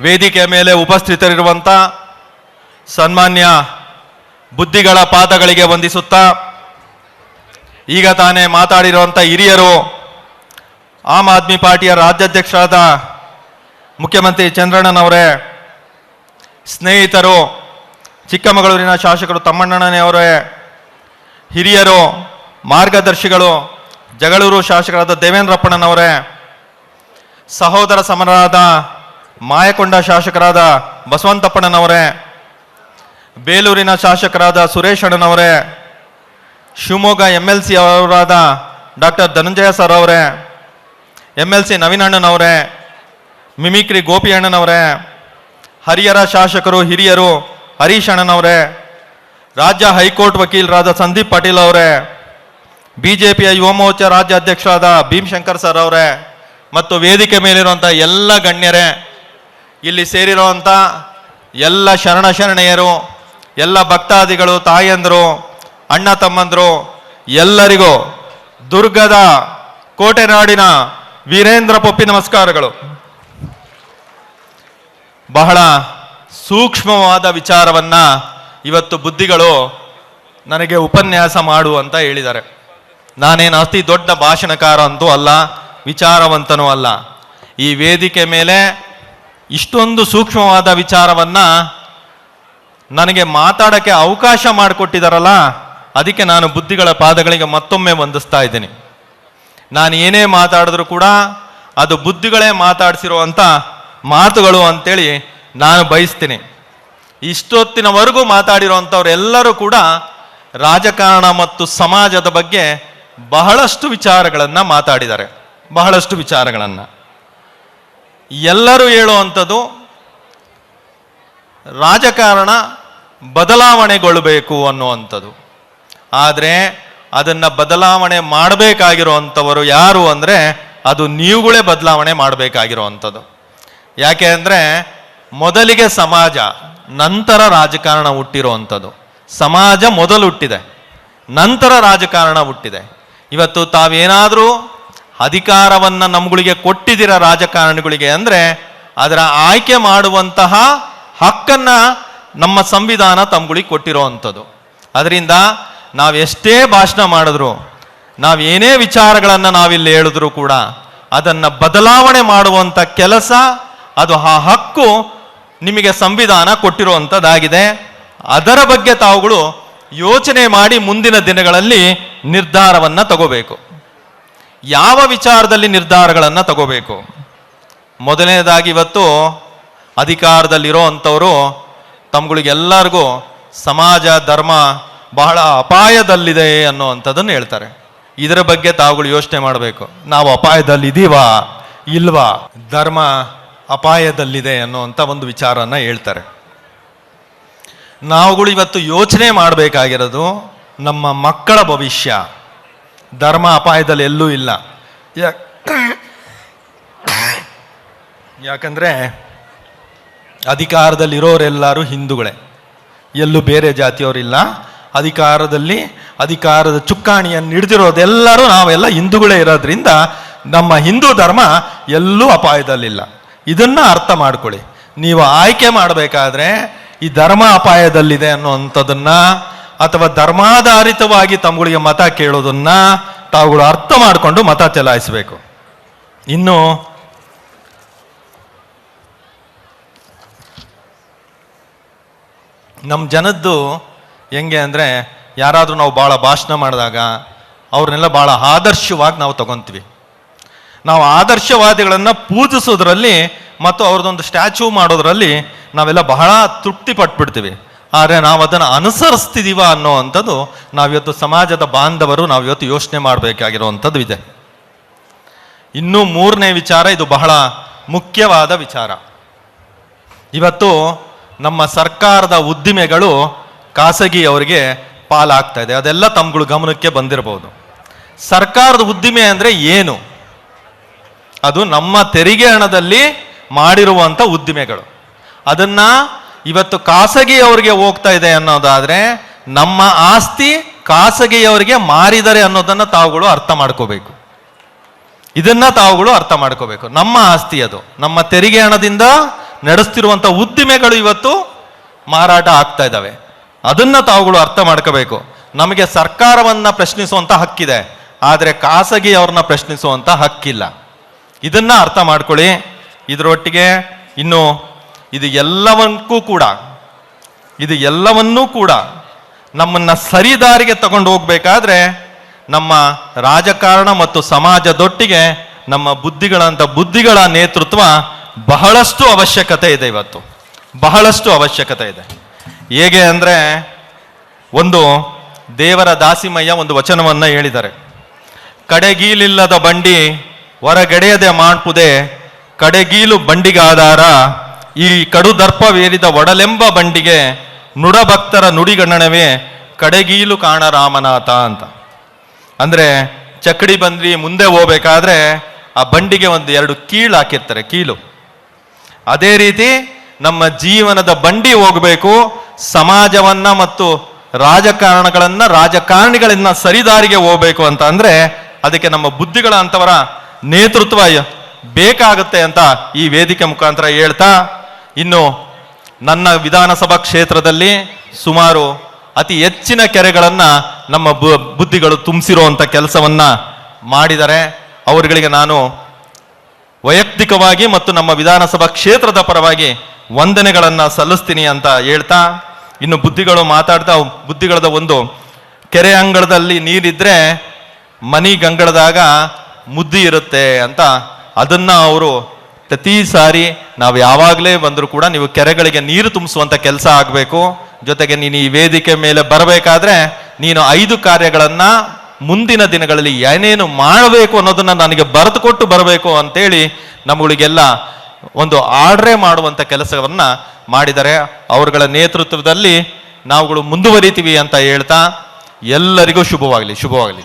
ವೇದಿಕೆ ಮೇಲೆ ಉಪಸ್ಥಿತರಿರುವಂಥ ಸನ್ಮಾನ್ಯ ಬುದ್ಧಿಗಳ ಪಾದಗಳಿಗೆ ವಂದಿಸುತ್ತಾ ಈಗ ತಾನೇ ಮಾತಾಡಿರುವಂಥ ಹಿರಿಯರು ಆಮ್ ಆದ್ಮಿ ಪಾರ್ಟಿಯ ರಾಜ್ಯಾಧ್ಯಕ್ಷರಾದ ಮುಖ್ಯಮಂತ್ರಿ ಚಂದ್ರಣ್ಣನವರೇ, ಸ್ನೇಹಿತರು, ಚಿಕ್ಕಮಗಳೂರಿನ ಶಾಸಕರು ತಮ್ಮಣ್ಣನವರೇ ಹಿರಿಯರು, ಮಾರ್ಗದರ್ಶಿಗಳು, ಜಗಳೂರು ಶಾಸಕರಾದ ದೇವೇಂದ್ರಪ್ಪಣ್ಣನವರೇ, ಸಹೋದರ ಸಮರಾದ ಮಾಯಕೊಂಡ ಶಾಸಕರಾದ ಬಸವಂತಪ್ಪಣ್ಣನವರೇ ಬೇಲೂರಿನ ಶಾಸಕರಾದ ಸುರೇಶ್ ಅಣ್ಣನವರೇ ಶಿವಮೊಗ್ಗ ಎಂ ಎಲ್ ಸಿ ಅವರಾದ ಡಾಕ್ಟರ್ ಧನಂಜಯ ಸರ್ ಅವರೇ ಎಂ ಎಲ್ ಸಿ ನವೀನ್ ಅಣ್ಣನವರೇ ಮಿಮಿಕ್ರಿ ಗೋಪಿ ಅಣ್ಣನವರೇ ಹರಿಹರ ಶಾಸಕರು ಹಿರಿಯರು ಹರೀಶ್ ಅಣ್ಣನವರೇ, ರಾಜ್ಯ ಹೈಕೋರ್ಟ್ ವಕೀಲರಾದ ಸಂದೀಪ್ ಪಾಟೀಲ್ ಅವರೇ ಬಿ ಜೆ ಪಿಯ ಯುವ ಮೋರ್ಚಾ ರಾಜ್ಯಾಧ್ಯಕ್ಷರಾದ ಭೀಮಶಂಕರ್ ಸರ್ ಅವರೇ, ಮತ್ತು ವೇದಿಕೆ ಮೇಲಿರುವಂಥ ಎಲ್ಲ ಗಣ್ಯರೇ ಇಲ್ಲಿ ಸೇರಿರುವಂಥ ಎಲ್ಲ ಶರಣ ಶರಣೆಯರು, ಎಲ್ಲ ಭಕ್ತಾದಿಗಳು, ತಾಯಂದರು, ಅಣ್ಣ ತಮ್ಮಂದರು, ಎಲ್ಲರಿಗೂ ದುರ್ಗದ ಕೋಟೆನಾಡಿನ ವೀರೇಂದ್ರ ಪೊಪ್ಪಿ ನಮಸ್ಕಾರಗಳು. ಬಹಳ ಸೂಕ್ಷ್ಮವಾದ ವಿಚಾರವನ್ನ ಇವತ್ತು ಬುದ್ಧಿಗಳು ನನಗೆ ಉಪನ್ಯಾಸ ಮಾಡು ಅಂತ ಹೇಳಿದ್ದಾರೆ. ನಾನೇನು ಅತಿ ದೊಡ್ಡ ಭಾಷಣಕಾರ ಅಂತೂ ಅಲ್ಲ, ವಿಚಾರವಂತನೂ ಅಲ್ಲ. ಈ ವೇದಿಕೆ ಮೇಲೆ ಇಷ್ಟೊಂದು ಸೂಕ್ಷ್ಮವಾದ ವಿಚಾರವನ್ನ ನನಗೆ ಮಾತಾಡಕ್ಕೆ ಅವಕಾಶ ಮಾಡಿಕೊಟ್ಟಿದಾರಲ್ಲ, ಅದಕ್ಕೆ ನಾನು ಬುದ್ಧಿಗಳ ಪಾದಗಳಿಗೆ ಮತ್ತೊಮ್ಮೆ ವಂದಿಸ್ತಾ ಇದ್ದೀನಿ. ನಾನು ಏನೇ ಮಾತಾಡಿದ್ರು ಕೂಡ ಅದು ಬುದ್ಧಿಗಳೇ ಮಾತಾಡಿಸಿರುವಂಥ ಮಾತುಗಳು ಅಂತೇಳಿ ನಾನು ಬಯಸ್ತೀನಿ. ಇಷ್ಟೊತ್ತಿನವರೆಗೂ ಮಾತಾಡಿರುವಂಥವ್ರೆಲ್ಲರೂ ಕೂಡ ರಾಜಕಾರಣ ಮತ್ತು ಸಮಾಜದ ಬಗ್ಗೆ ಬಹಳಷ್ಟು ವಿಚಾರಗಳನ್ನು ಮಾತಾಡಿದ್ದಾರೆ. ಬಹಳಷ್ಟು ವಿಚಾರಗಳನ್ನು. ಎಲ್ಲರೂ ಹೇಳುವಂಥದ್ದು ರಾಜಕಾರಣ ಬದಲಾವಣೆಗೊಳ್ಳಬೇಕು ಅನ್ನುವಂಥದ್ದು. ಆದರೆ ಅದನ್ನು ಬದಲಾವಣೆ ಮಾಡಬೇಕಾಗಿರುವಂಥವರು ಯಾರು ಅಂದರೆ ಅದು ನೀವುಗಳೇ ಬದಲಾವಣೆ ಮಾಡಬೇಕಾಗಿರುವಂಥದ್ದು. ಯಾಕೆ ಅಂದರೆ ಮೊದಲಿಗೆ ಸಮಾಜ, ನಂತರ ರಾಜಕಾರಣ ಹುಟ್ಟಿರುವಂಥದ್ದು. ಸಮಾಜ ಮೊದಲು ಹುಟ್ಟಿದೆ, ನಂತರ ರಾಜಕಾರಣ ಹುಟ್ಟಿದೆ. ಇವತ್ತು ತಾವೇನಾದರೂ ಅಧಿಕಾರವನ್ನು ನಮ್ಗಳಿಗೆ ಕೊಟ್ಟಿದ್ದೀರ ರಾಜಕಾರಣಿಗಳಿಗೆ ಅಂದರೆ ಅದರ ಆಯ್ಕೆ ಮಾಡುವಂತಹ ಹಕ್ಕನ್ನು ನಮ್ಮ ಸಂವಿಧಾನ ತಮ್ಗಳಿಗೆ ಕೊಟ್ಟಿರೋವಂಥದ್ದು ಅದರಿಂದ ನಾವೆಷ್ಟೇ ಭಾಷಣ ಮಾಡಿದ್ರು ನಾವೇನೇ ವಿಚಾರಗಳನ್ನು ನಾವಿಲ್ಲಿ ಹೇಳಿದ್ರು ಕೂಡ ಅದನ್ನು ಬದಲಾವಣೆ ಮಾಡುವಂಥ ಕೆಲಸ ಅದು ಆ ಹಕ್ಕು ನಿಮಗೆ ಸಂವಿಧಾನ ಕೊಟ್ಟಿರುವಂಥದ್ದಾಗಿದೆ ಅದರ ಬಗ್ಗೆ ತಾವುಗಳು ಯೋಚನೆ ಮಾಡಿ ಮುಂದಿನ ದಿನಗಳಲ್ಲಿ ನಿರ್ಧಾರವನ್ನು ತಗೋಬೇಕು. ಯಾವ ವಿಚಾರದಲ್ಲಿ ನಿರ್ಧಾರಗಳನ್ನು ತಗೋಬೇಕು? ಮೊದಲನೇದಾಗಿ ಇವತ್ತು ಅಧಿಕಾರದಲ್ಲಿರೋ ಅಂಥವರು ತಮ್ಗಳಿಗೆಲ್ಲರಿಗೂ ಸಮಾಜ, ಧರ್ಮ ಬಹಳ ಅಪಾಯದಲ್ಲಿದೆ ಅನ್ನೋವಂಥದ್ದನ್ನು ಹೇಳ್ತಾರೆ. ಇದರ ಬಗ್ಗೆ ತಾವುಗಳು ಯೋಚನೆ ಮಾಡಬೇಕು. ನಾವು ಅಪಾಯದಲ್ಲಿದ್ದೀವಾ? ಇಲ್ವಾ? ಧರ್ಮ ಅಪಾಯದಲ್ಲಿದೆ ಅನ್ನುವಂಥ ಒಂದು ವಿಚಾರನ ಹೇಳ್ತಾರೆ. ನಾವುಗಳು ಇವತ್ತು ಯೋಚನೆ ಮಾಡಬೇಕಾಗಿರೋದು ನಮ್ಮ ಮಕ್ಕಳ ಭವಿಷ್ಯ. ಧರ್ಮ ಅಪಾಯದಲ್ಲಿ ಎಲ್ಲೂ ಇಲ್ಲ. ಯಾಕಂದರೆ ಅಧಿಕಾರದಲ್ಲಿರೋರೆಲ್ಲರೂ ಹಿಂದೂಗಳೇ. ಎಲ್ಲೂ ಬೇರೆ ಜಾತಿಯವರಿಲ್ಲ ಅಧಿಕಾರದಲ್ಲಿ, ಅಧಿಕಾರದ ಚುಕ್ಕಾಣಿಯನ್ನು ಹಿಡಿದಿರೋದೆಲ್ಲರೂ ನಾವೆಲ್ಲ ಹಿಂದೂಗಳೇ ಇರೋದ್ರಿಂದ ನಮ್ಮ ಹಿಂದೂ ಧರ್ಮ ಎಲ್ಲೂ ಅಪಾಯದಲ್ಲಿಲ್ಲ. ಇದನ್ನು ಅರ್ಥ ಮಾಡ್ಕೊಳ್ಳಿ. ನೀವು ಆಯ್ಕೆ ಮಾಡಬೇಕಾದ್ರೆ ಈ ಧರ್ಮ ಅಪಾಯದಲ್ಲಿದೆ ಅನ್ನುವಂಥದ್ದನ್ನ ಅಥವಾ ಧರ್ಮಾಧಾರಿತವಾಗಿ ತಮ್ಗಳಿಗೆ ಮತ ಕೇಳೋದನ್ನ ತಾವುಗಳು ಅರ್ಥ ಮಾಡಿಕೊಂಡು ಮತ ಚಲಾಯಿಸಬೇಕು. ಇನ್ನು ನಮ್ಮ ಜನದ್ದು ಹೆಂಗೆ ಅಂದರೆ ಯಾರಾದರೂ ನಾವು ಭಾಳ ಭಾಷಣ ಮಾಡಿದಾಗ ಅವ್ರನ್ನೆಲ್ಲ ಭಾಳ ಆದರ್ಶವಾಗಿ ನಾವು ತಗೊತೀವಿ. ನಾವು ಆದರ್ಶವಾದಿಗಳನ್ನು ಪೂಜಿಸೋದ್ರಲ್ಲಿ ಮತ್ತು ಅವ್ರದ್ದೊಂದು ಸ್ಟ್ಯಾಚ್ಯೂ ಮಾಡೋದ್ರಲ್ಲಿ ನಾವೆಲ್ಲ ಬಹಳ ತೃಪ್ತಿ ಪಟ್ಬಿಡ್ತೀವಿ. ಆದರೆ ನಾವು ಅದನ್ನು ಅನುಸರಿಸ್ತಿದ್ದೀವ ಅನ್ನೋ ಅಂಥದ್ದು ನಾವಿವತ್ತು ಸಮಾಜದ ಬಾಂಧವರು ನಾವಿವತ್ತು ಯೋಚನೆ ಮಾಡಬೇಕಾಗಿರುವಂಥದ್ದು ಇದೆ. ಇನ್ನು ಮೂರನೇ ವಿಚಾರ ಇದು ಬಹಳ ಮುಖ್ಯವಾದ ವಿಚಾರ. ಇವತ್ತು ನಮ್ಮ ಸರ್ಕಾರದ ಉದ್ದಿಮೆಗಳು ಖಾಸಗಿಯವರಿಗೆ ಪಾಲಾಗ್ತಾ ಇದೆ. ಅದೆಲ್ಲ ತಮ್ಗಳ ಗಮನಕ್ಕೆ ಬಂದಿರಬಹುದು ಸರ್ಕಾರದ ಉದ್ದಿಮೆ ಅಂದರೆ ಏನು? ಅದು ನಮ್ಮ ತೆರಿಗೆ ಹಣದಲ್ಲಿ ಮಾಡಿರುವಂಥ ಉದ್ದಿಮೆಗಳು. ಅದನ್ನ ಇವತ್ತು ಖಾಸಗಿಯವರಿಗೆ ಹೋಗ್ತಾ ಇದೆ ಅನ್ನೋದಾದ್ರೆ ನಮ್ಮ ಆಸ್ತಿ ಖಾಸಗಿಯವರಿಗೆ ಮಾರಿದರೆ ಅನ್ನೋದನ್ನ ತಾವುಗಳು ಅರ್ಥ ಮಾಡ್ಕೋಬೇಕು. ಇದನ್ನ ತಾವುಗಳು ಅರ್ಥ ಮಾಡ್ಕೋಬೇಕು. ನಮ್ಮ ಆಸ್ತಿ ಅದು. ನಮ್ಮ ತೆರಿಗೆ ಹಣದಿಂದ ನಡೆಸ್ತಿರುವಂತ ಉದ್ದಿಮೆಗಳು ಇವತ್ತು ಮಾರಾಟ ಆಗ್ತಾ ಇದ್ದಾವೆ. ಅದನ್ನ ತಾವುಗಳು ಅರ್ಥ ಮಾಡ್ಕೋಬೇಕು. ನಮಗೆ ಸರ್ಕಾರವನ್ನ ಪ್ರಶ್ನಿಸುವಂತ ಹಕ್ಕಿದೆ. ಆದರೆ ಖಾಸಗಿ ಅವ್ರನ್ನ ಪ್ರಶ್ನಿಸುವಂತ ಹಕ್ಕಿಲ್ಲ. ಇದನ್ನ ಅರ್ಥ ಮಾಡ್ಕೊಳ್ಳಿ. ಇದರೊಟ್ಟಿಗೆ ಇನ್ನು ಇದು ಎಲ್ಲವಕ್ಕೂ ಕೂಡ, ಇದು ಎಲ್ಲವನ್ನೂ ಕೂಡ ನಮ್ಮನ್ನ ಸರಿದಾರಿಗೆ ತಗೊಂಡು ಹೋಗಬೇಕಾದ್ರೆ ನಮ್ಮ ರಾಜಕಾರಣ ಮತ್ತು ಸಮಾಜದೊಟ್ಟಿಗೆ ನಮ್ಮ ಬುದ್ಧಿಗಳಂಥ ಬುದ್ಧಿಗಳ ನೇತೃತ್ವ ಬಹಳಷ್ಟು ಅವಶ್ಯಕತೆ ಇದೆ ಇವತ್ತು. ಬಹಳಷ್ಟು ಅವಶ್ಯಕತೆ ಇದೆ. ಹೇಗೆ ಅಂದರೆ ಒಂದು ದೇವರ ದಾಸಿಮಯ್ಯ ಒಂದು ವಚನವನ್ನು ಹೇಳಿದ್ದಾರೆ. ಕಡೆಗೀಲಿಲ್ಲದ ಬಂಡಿ ಹೊರಗೆಡೆಯದೆ ಮಾಡ್ಪುದೆ ಕಡೆಗೀಲು ಬಂಡಿಗಾಧಾರ ಈ ಕಡು ದರ್ಪವೇರಿದ ಒಡಲೆಂಬ ಬಂಡಿಗೆ ನುಡಭಕ್ತರ ನುಡಿಗಣನವೇ ಕಡೆಗೀಲು ಕಾಣ ರಾಮನಾಥ ಅಂತ. ಅಂದರೆ ಚಕ್ಕಡಿ ಬಂದ್ರಿ ಮುಂದೆ ಹೋಗ್ಬೇಕಾದ್ರೆ ಆ ಬಂಡಿಗೆ ಒಂದು ಎರಡು ಕೀಳು ಹಾಕಿರ್ತಾರೆ ಕೀಲು ಅದೇ ರೀತಿ ನಮ್ಮ ಜೀವನದ ಬಂಡಿ ಹೋಗಬೇಕು, ಸಮಾಜವನ್ನ ಮತ್ತು ರಾಜಕಾರಣಗಳನ್ನ, ರಾಜಕಾರಣಿಗಳನ್ನ ಸರಿದಾರಿಗೆ ಹೋಗ್ಬೇಕು ಅಂತ ಅಂದ್ರೆ ಅದಕ್ಕೆ ನಮ್ಮ ಬುದ್ಧಿಗಳ ಅಂತವರ ನೇತೃತ್ವ ಬೇಕಾಗುತ್ತೆ ಅಂತ ಈ ವೇದಿಕೆ ಮುಖಾಂತರ ಹೇಳ್ತಾ ಇನ್ನು ನನ್ನ ವಿಧಾನಸಭಾ ಕ್ಷೇತ್ರದಲ್ಲಿ ಸುಮಾರು ಅತಿ ಹೆಚ್ಚಿನ ಕೆರೆಗಳನ್ನು ನಮ್ಮ ಬು- ಬುದ್ಧಿಗಳು ತುಂಬಿಸಿರುವಂಥ ಕೆಲಸವನ್ನು ಮಾಡಿದರೆ ಅವರುಗಳಿಗೆ ನಾನು ವೈಯಕ್ತಿಕವಾಗಿ ಮತ್ತು ನಮ್ಮ ವಿಧಾನಸಭಾ ಕ್ಷೇತ್ರದ ಪರವಾಗಿ ವಂದನೆಗಳನ್ನು ಸಲ್ಲಿಸ್ತೀನಿ ಅಂತ ಹೇಳ್ತಾ, ಇನ್ನು ಬುದ್ಧಿಗಳು ಮಾತಾಡ್ತಾ, ಬುದ್ಧಿಗಳದ ಒಂದು ಕೆರೆ ಅಂಗಳದಲ್ಲಿ ನೀರಿದ್ರೆ ಮನಿ ಗಂಗಳದಾಗ ಮುದ್ದಿ ಇರುತ್ತೆ ಅಂತ ಅದನ್ನ ಅವರು ಪ್ರತಿ ಸಾರಿ ನಾವು ಯಾವಾಗಲೇ ಬಂದರೂ ಕೂಡ ನೀವು ಕೆರೆಗಳಿಗೆ ನೀರು ತುಂಬಿಸುವಂಥ ಕೆಲಸ ಆಗಬೇಕು. ಜೊತೆಗೆ ನೀನು ಈ ವೇದಿಕೆ ಮೇಲೆ ಬರಬೇಕಾದ್ರೆ ನೀನು ಐದು ಕಾರ್ಯಗಳನ್ನು ಮುಂದಿನ ದಿನಗಳಲ್ಲಿ ಏನೇನು ಮಾಡಬೇಕು ಅನ್ನೋದನ್ನು ನನಗೆ ಬರೆದು ಕೊಟ್ಟು ಬರಬೇಕು ಅಂತೇಳಿ ನಮ್ಮಗಳಿಗೆಲ್ಲ ಒಂದು ಆರ್ಡ್ರೇ ಮಾಡುವಂಥ ಕೆಲಸವನ್ನು ಮಾಡಿದರೆ ಅವರುಗಳ ನೇತೃತ್ವದಲ್ಲಿ ನಾವುಗಳು ಮುಂದುವರಿತೀವಿ ಅಂತ ಹೇಳ್ತಾ ಎಲ್ಲರಿಗೂ ಶುಭವಾಗಲಿ ಶುಭವಾಗಲಿ.